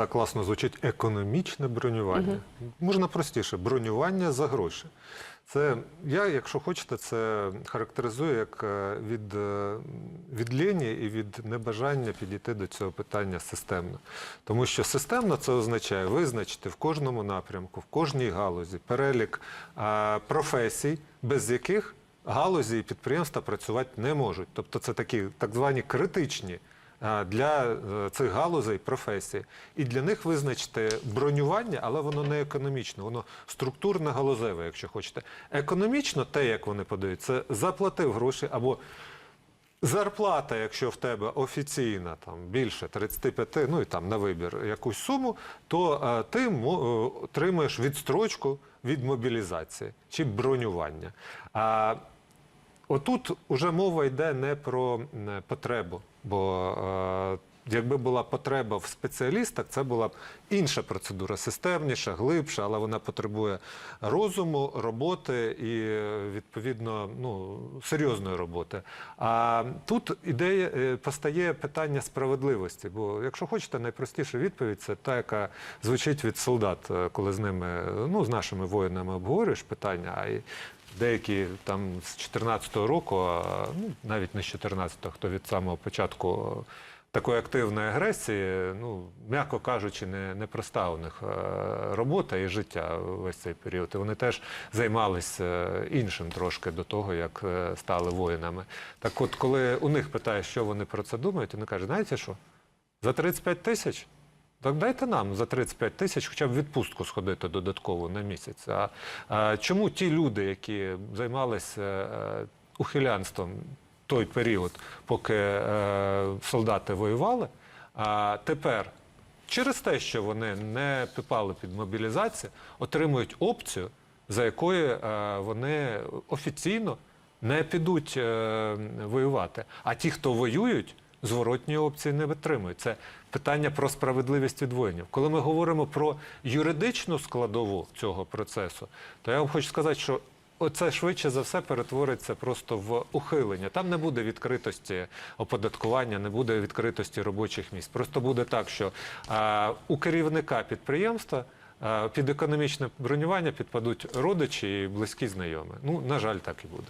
так класно звучить економічне бронювання. Можна простіше бронювання за гроші. Це я, якщо хочете, це характеризую як е, від, е, від лені і від небажання підійти до цього питання системно. Тому що системно це означає визначити в кожному напрямку, в кожній галузі перелік е, професій, без яких галузі і підприємства працювати не можуть. Тобто це такі так звані критичні а, для е, цих галузей професії. І для них визначити бронювання, але воно не економічне, воно структурне галузеве, якщо хочете. Економічно, те, як вони подають, це заплатив гроші або. Зарплата, якщо в тебе офіційна там більше 35, ну і там на вибір якусь суму, то е, ти е, отримуєш відстрочку від мобілізації чи бронювання. А Отут уже мова йде не про е, потребу, бо е, якби була потреба в спеціалістах, це була б інша процедура, системніша, глибша, але вона потребує розуму, роботи і відповідно ну, серйозної роботи. А тут ідея е, постає питання справедливості. Бо, якщо хочете, найпростіша відповідь це та, яка звучить від солдат, е, коли з ними, ну з нашими воїнами обговорюєш питання. А Деякі там з 14-го року, а, ну навіть не з 14-го, хто від самого початку такої активної агресії, ну м'яко кажучи, не, не проста у них е, робота і життя весь цей період. І вони теж займалися е, іншим трошки до того, як е, стали воїнами. Так от, коли у них питаєш, що вони про це думають, вони кажуть, знаєте що? За 35 тисяч? Так дайте нам за 35 тисяч хоча б відпустку сходити додатково на місяць. А, а чому ті люди, які займалися е, ухилянством той період, поки е, солдати воювали, а тепер через те, що вони не підпали під мобілізацію, отримують опцію, за якою е, вони офіційно не підуть е, воювати. А ті, хто воюють, зворотньої опції не витримують. Це питання про справедливість від воїнів. Коли ми говоримо про юридичну складову цього процесу, то я вам хочу сказати, що Оце швидше за все перетвориться просто в ухилення. Там не буде відкритості оподаткування, не буде відкритості робочих місць. Просто буде так, що а, у керівника підприємства а, під економічне бронювання підпадуть родичі і близькі знайомі. Ну, на жаль, так і буде.